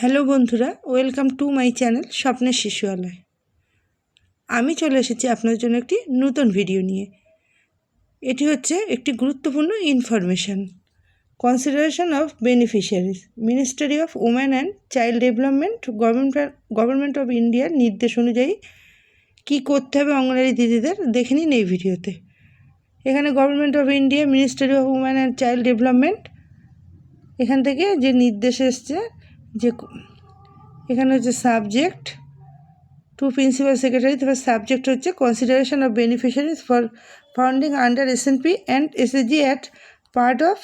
Hello বন্ধুরা, welcome to my channel স্বপ্নের শিশুয়ালয় আমি চলে এসেছি আপনাদের জন্য একটি নতুন ভিডিও নিয়ে। এটি হচ্ছে একটি গুরুত্বপূর্ণ information consideration of beneficiaries ministry of women and child development government government of ইন্ডিয়ার নির্দেশ অনুযায়ী কী করতে হবে অঙ্গনারী দিদিদের দেখে নিন এই ভিডিওতে। এখানে government of India ministry of women and child development এখান থেকে যে নির্দেশ এসছে যে এখানে হচ্ছে সাবজেক্ট টু প্রিন্সিপাল সেক্রেটারি তারপর সাবজেক্ট হচ্ছে consideration of beneficiaries for founding under S N P and SSG at part of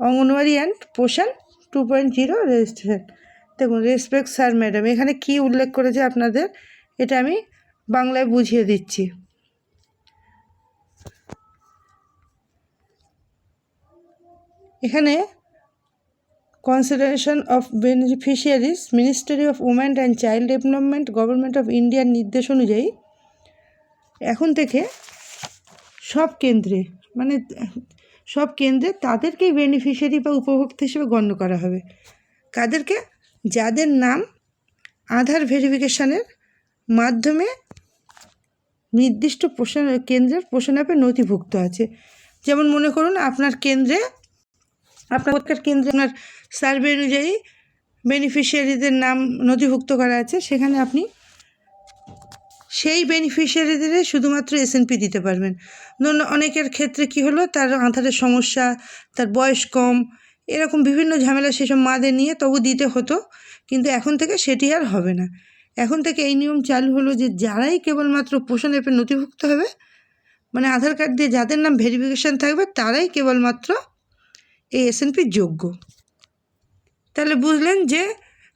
Anganwadi and Poshan two point zero registration দেখুন রেসপেক্ট স্যার ম্যাডাম এখানে কি উল্লেখ করেছে আপনাদের, এটা আমি বাংলায় বুঝিয়ে দিচ্ছি। এখানে consideration of beneficiaries ministry of women and child development government of ইন্ডিয়ার নির্দেশ অনুযায়ী এখন থেকে সব কেন্দ্রে মানে সব কেন্দ্রে তাদেরকেই বেনিফিশিয়ারি বা উপভোক্তা হিসেবে গণ্য করা হবে। কাদেরকে? যাদের নাম আধার ভেরিফিকেশনের মাধ্যমে নির্দিষ্ট পোষণ কেন্দ্রের পোষণ অ্যাপে নথিভুক্ত আছে। যেমন মনে করুন আপনার কেন্দ্রে আপনার প্রত্যেক কেন্দ্রে আপনার সার্ভে অনুযায়ী বেনিফিশিয়ারিদের নাম নথিভুক্ত করা আছে। সেখানে আপনি সেই বেনিফিশিয়ারিদের শুধুমাত্র এসএনপি দিতে পারবেন। ধরুন, অনেকের ক্ষেত্রে কি হলো, তার আধারের সমস্যা, তার বয়স কম, এরকম বিভিন্ন ঝামেলা সেসব মাদের নিয়ে তবু দিতে হতো, কিন্তু এখন থেকে সেটি আর হবে না। এখন থেকে এই নিয়ম চালু হলো যে যারাই কেবলমাত্র পোষণ অ্যাপে নথিভুক্ত হবে মানে আধার কার্ড দিয়ে যাদের নাম ভেরিফিকেশান থাকবে, তারাই কেবলমাত্র এই এসএনপির যোগ্য। তাহলে বুঝলেন যে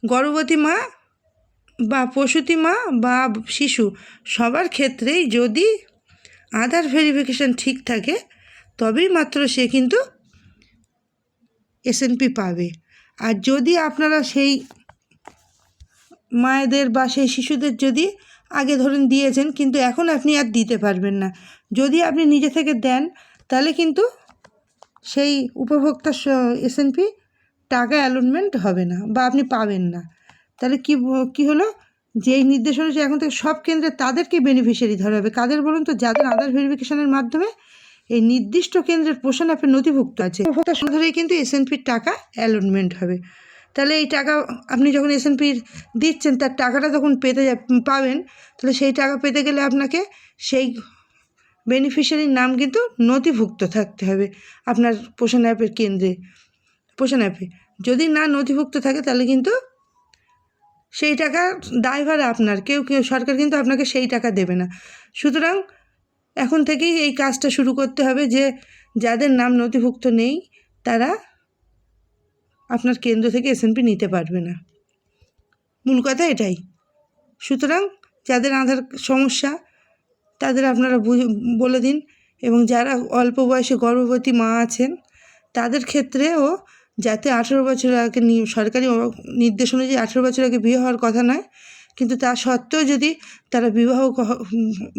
গর্ভবতী মা বা প্রসূতি মা বা শিশু সবার ক্ষেত্রেই যদি আধার ভেরিফিকেশান ঠিক থাকে, তবেই মাত্র সে কিন্তু এসএনপি পাবে। আর যদি আপনারা সেই মায়েদের বা সেই শিশুদের যদি আগে ধরুন দিয়েছেন, কিন্তু এখন আপনি আর দিতে পারবেন না। যদি আপনি নিজে থেকে দেন, তাহলে কিন্তু সেই উপভোক্তা এসএনপি টাকা অ্যালটমেন্ট হবে না বা আপনি পাবেন না। তাহলে কি কি হলো? যে এই নির্দেশ অনুযায়ী এখন থেকে সব কেন্দ্রে তাদেরকে বেনিফিশিয়ারি ধরা হবে। কাদের বলুন তো? যাদের আধার ভেরিফিকেশনের মাধ্যমে এই নির্দিষ্ট কেন্দ্রের পোষণ অ্যাপে নথিভুক্ত আছে। উপভোক্তা ধরেই কিন্তু এসএনপির টাকা অ্যালটমেন্ট হবে। তাহলে এই টাকা আপনি যখন এসএনপির দিচ্ছেন, তার টাকাটা যখন পেতে পাবেন, তাহলে সেই টাকা পেতে গেলে আপনাকে সেই বেনিফিশিয়ারির নাম কিন্তু নথিভুক্ত থাকতে হবে। আপনার পোষণ অ্যাপের কেন্দ্রে। পোষণ অ্যাপে। যদি না নথিভুক্ত থাকে, তাহলে কিন্তু সেই টাকা দায়ভার আপনার। কেউ কেউ, সরকার কিন্তু আপনাকে সেই টাকা দেবে না। সুতরাং এখন থেকেই এই কাজটা শুরু করতে হবে যে, যাদের নাম নথিভুক্ত নেই, তারা আপনার কেন্দ্র থেকে এসএনপি নিতে পারবে না। মূল কথা এটাই। সুতরাং যাদের আধার সমস্যা তাদের আপনারা বলে দিন। এবং যারা অল্প বয়সে গর্ভবতী মা আছেন, তাদের ক্ষেত্রেও যাতে আঠেরো বছর আগে সরকারি নির্দেশ অনুযায়ী আঠেরো বছর আগে বিয়ে হওয়ার কথা নয়, কিন্তু তা সত্ত্বেও যদি তারা বিবাহ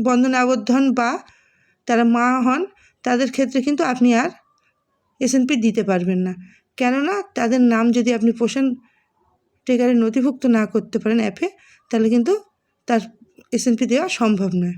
বন্ধনে আবদ্ধ হন বা তারা মা হন, তাদের ক্ষেত্রে কিন্তু আপনি আর এসএনপি দিতে পারবেন না। কেননা তাদের নাম যদি আপনি পোষণ টেকারে নথিভুক্ত না করতে পারেন অ্যাপে, তাহলে কিন্তু তার এসএনপি দেওয়া সম্ভব নয়।